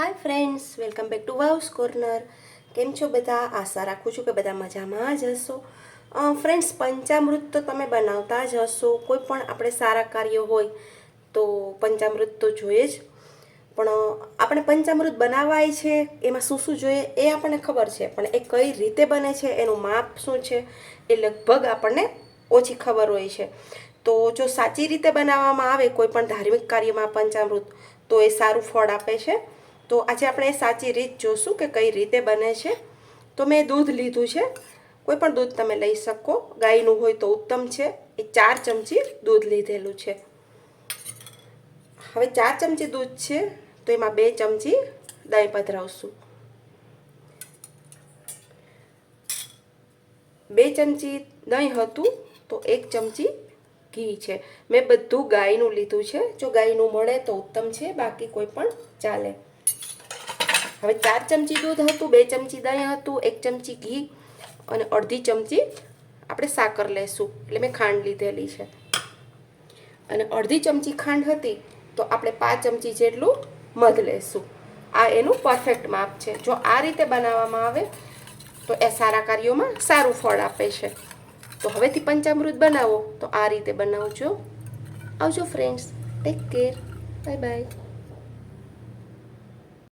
Hi friends welcome back to વાઉસ corner કેમ છો બધા? આશા રાખું છું કે બધા મજામાં જ હશો. ફ્રેન્ડ્સ પંચામૃત તો તમે બનાવતા જ હશો. કોઈ પણ આપણે સારા કાર્ય હોય તો પંચામૃત તો જોઈએ જ. પણ આપણે પંચામૃત બનાવાય છે, એમાં શું શું જોઈએ એ આપણને ખબર છે. પણ એ કઈ રીતે બને છે, એનું માપ શું છે, એ લગભગ આપણને ઓછી ખબર હોય છે. તો જો સાચી રીતે બનાવવામાં આવે કોઈ પણ ધાર્મિક કાર્યમાં પંચામૃત, તો એ સારું ફળ આપે છે. તો આજે આપણે સાચી રીત જોશું કે કઈ રીતે બને છે. તો મેં દૂધ લીધું છે. કોઈ પણ દૂધ તમે લઈ શકો. ગાયનું હોય તો ઉત્તમ છે. એ ચાર ચમચી દૂધ લીધેલું છે. હવે ચાર ચમચી દૂધ છે, તો એમાં બે ચમચી દહીં પધરાવશું. બે ચમચી દહીં હતું, તો એક ચમચી ઘી છે. મેં બધું ગાયનું લીધું છે. જો ગાયનું મળે તો ઉત્તમ છે, બાકી કોઈ પણ ચાલે. હવે ચાર ચમચી દૂધ હતું, બે ચમચી દહીં હતું, એક ચમચી ઘી અને અડધી ચમચી આપણે સાકર લેશું એટલે મેં ખાંડ લીધેલી છે. અને અડધી ચમચી ખાંડ હતી તો આપણે પાંચ ચમચી જેટલું મધ લેશું આ એનું પરફેક્ટ માપ છે. જો આ રીતે બનાવવામાં આવે તો એ સારા કાર્યોમાં સારું ફળ આપે છે. તો હવેથી પંચામૃત બનાવો. તો આ રીતે બનાવજો. આવજો friends take care bye bye